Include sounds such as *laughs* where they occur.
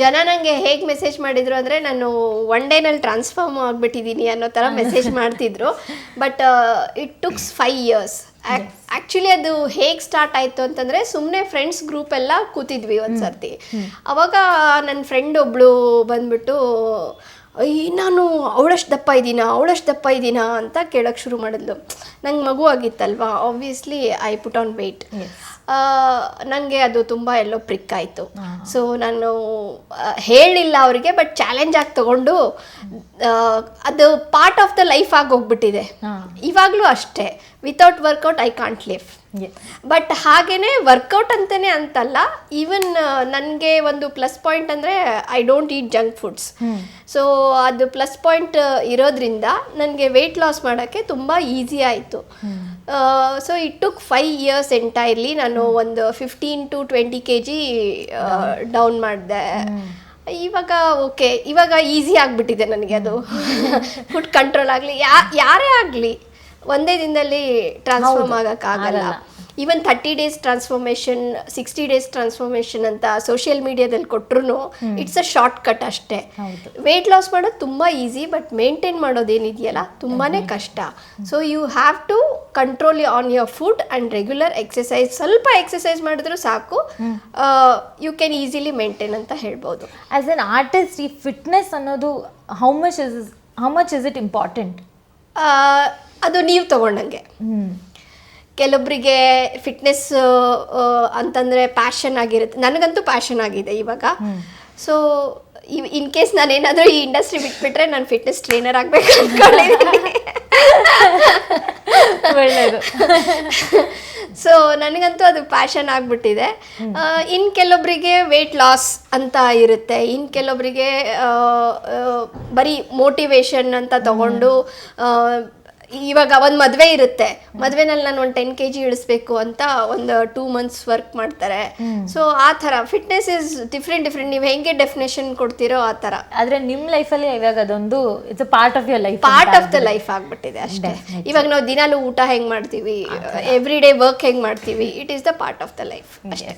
ಜನ ನನಗೆ ಹೇಗೆ ಮೆಸೇಜ್ ಮಾಡಿದ್ರು ಅಂದರೆ ನಾನು ಒನ್ ಡೇನಲ್ಲಿ ಟ್ರಾನ್ಸ್ಫಾರ್ಮ್ ಆಗಿಬಿಟ್ಟಿದ್ದೀನಿ ಅನ್ನೋ ಥರ ಮೆಸೇಜ್ *laughs* ಮಾಡ್ತಿದ್ರು. But it tooks five years actually ಅದು ಹೇಗೆ ಸ್ಟಾರ್ಟ್ ಆಯಿತು ಅಂತಂದರೆ ಸುಮ್ಮನೆ ಫ್ರೆಂಡ್ಸ್ ಗ್ರೂಪ್ ಎಲ್ಲ ಕೂತಿದ್ವಿ ಒಂದು ಸರ್ತಿ. ಅವಾಗ ನನ್ನ ಫ್ರೆಂಡ್ ಒಬ್ಳು ಬಂದ್ಬಿಟ್ಟು ಅಯ್ಯ ನಾನು ಅವಳಷ್ಟು ದಪ್ಪ ಇದ್ದೀನಾ ಅವಳಷ್ಟು ದಪ್ಪ ಇದ್ದೀನಾ? ಅಂತ ಕೇಳೋಕ್ಕೆ ಶುರು ಮಾಡಿದ್ಲು. ನಂಗೆ ಮಗು ಆಗಿತ್ತಲ್ವಾ? Obviously I put on weight ನನಗೆ ಅದು ತುಂಬ ಎಲ್ಲೋ ಪ್ರಿಕ್ ಆಯಿತು. ಸೊ ನಾನು ಹೇಳಿಲ್ಲ ಅವರಿಗೆ ಬಟ್ ಚಾಲೆಂಜ್ ಆಗಿ ತಗೊಂಡು ಅದು ಪಾರ್ಟ್ ಆಫ್ ದ ಲೈಫ್ ಆಗಿ ಹೋಗ್ಬಿಟ್ಟಿದೆ. ಇವಾಗಲೂ ಅಷ್ಟೇ. Without workout I can't live. But ಹಾಗೇನೆ ವರ್ಕೌಟ್ ಅಂತಲೇ ಅಂತಲ್ಲ ಈವನ್ ನನಗೆ ಒಂದು ಪ್ಲಸ್ ಪಾಯಿಂಟ್ ಅಂದರೆ I don't eat junk foods so ಅದು ಪ್ಲಸ್ ಪಾಯಿಂಟ್ ಇರೋದ್ರಿಂದ ನನಗೆ ವೆಯ್ಟ್ ಲಾಸ್ ಮಾಡೋಕ್ಕೆ ತುಂಬ ಈಸಿ ಆಯಿತು. So it took five years entirely ನಾನು ಒಂದು fifteen to twenty K G down ಮಾಡಿದೆ. ಇವಾಗ ಓಕೆ ಇವಾಗ ಈಸಿ ಆಗಿಬಿಟ್ಟಿದೆ ನನಗೆ ಅದು. ಫುಡ್ ಕಂಟ್ರೋಲ್ ಆಗಲಿ ಯಾ ಯಾರೇ ಆಗಲಿ ಒಂದೇ ದಿನದಲ್ಲಿ transform ಆಗೋಕ್ಕಾಗಲ್ಲ. Even thirty days transformation sixty days transformation ಅಂತ ಸೋಷಿಯಲ್ ಮೀಡಿಯಾದಲ್ಲಿ ಕೊಟ್ಟರು ಇಟ್ಸ್ ಅ ಶಾರ್ಟ್ ಕಟ್ ಅಷ್ಟೇ. ವೆಯ್ಟ್ ಲಾಸ್ ಮಾಡೋದು ತುಂಬ ಈಸಿ ಬಟ್ ಮೇಂಟೈನ್ ಮಾಡೋದೇನಿದೆಯಲ್ಲ ತುಂಬಾ ಕಷ್ಟ. So you have to control on your food and regular exercise ಸ್ವಲ್ಪ ಎಕ್ಸಸೈಸ್ ಮಾಡಿದ್ರು ಸಾಕು. ಯು ಕ್ಯಾನ್ ಈಸಿಲಿ ಮೇಂಟೈನ್ ಅಂತ ಹೇಳ್ಬೋದು. ಆಸ್ ಎನ್ ಆರ್ಟಿಸ್ಟ್ ಈ ಫಿಟ್ನೆಸ್ ಅನ್ನೋದು how much is how much is it important ಅದು ನೀವು ತಗೊಂಡಂಗೆ. ಕೆಲವೊಬ್ಬರಿಗೆ ಫಿಟ್ನೆಸ್ ಅಂತಂದರೆ ಪ್ಯಾಷನ್ ಆಗಿರುತ್ತೆ. ನನಗಂತೂ ಪ್ಯಾಷನ್ ಆಗಿದೆ ಇವಾಗ. ಸೊ ಇನ್ ಕೇಸ್ ನಾನೇನಾದರೂ ಈ ಇಂಡಸ್ಟ್ರಿ ಬಿಟ್ಬಿಟ್ರೆ ನಾನು ಫಿಟ್ನೆಸ್ ಟ್ರೈನರ್ ಆಗಬೇಕು ಅಂದ್ಕೊಂಡಿದ್ದೀನಿ *laughs* *laughs* ಒಳ್ಳೆಯದು ಸೊ *laughs* ನನಗಂತೂ ಅದು ಪ್ಯಾಷನ್ ಆಗಿಬಿಟ್ಟಿದೆ. ಇನ್ನು ಕೆಲವೊಬ್ಬರಿಗೆ ವೆಯ್ಟ್ ಲಾಸ್ ಅಂತ ಇರುತ್ತೆ. ಇನ್ನು ಕೆಲವೊಬ್ಬರಿಗೆ ಬರೀ ಮೋಟಿವೇಶನ್ ಅಂತ ತಗೊಂಡು ಇವಾಗ ಒಂದು ಮದುವೆ ಇರುತ್ತೆ. ಮದುವೆನಲ್ಲಿ ನಾನು ಒಂದು ಟೆನ್ ಕೆ ಜಿ ಇಳಿಸ್ಬೇಕು ಅಂತ ಒಂದು ಟೂ ಮಂತ್ಸ್ ವರ್ಕ್ ಮಾಡ್ತಾರೆ. ಸೊ ಆ ಥರ. ಫಿಟ್ನೆಸ್ ಇಸ್ ಡಿಫ್ರೆಂಟ್ ಡಿಫ್ರೆಂಟ್ ನೀವು ಹೆಂಗೆ ಡೆಫಿನೇಷನ್ ಕೊಡ್ತೀರೋ ಆ ಥರ. ಆದ್ರೆ ನಿಮ್ಮ ಲೈಫಲ್ಲಿ ಇವಾಗ ಅದೊಂದು it's a part of your life part of the life ಆಗಿಬಿಟ್ಟಿದೆ ಅಷ್ಟೇ. ಇವಾಗ ನಾವು ದಿನಾಲು ಊಟ ಹೆಂಗೆ ಮಾಡ್ತೀವಿ? ಎವ್ರಿ ಡೇ ವರ್ಕ್ ಹೆಂಗೆ ಮಾಡ್ತೀವಿ? It is the part of the life ಅಷ್ಟೇ.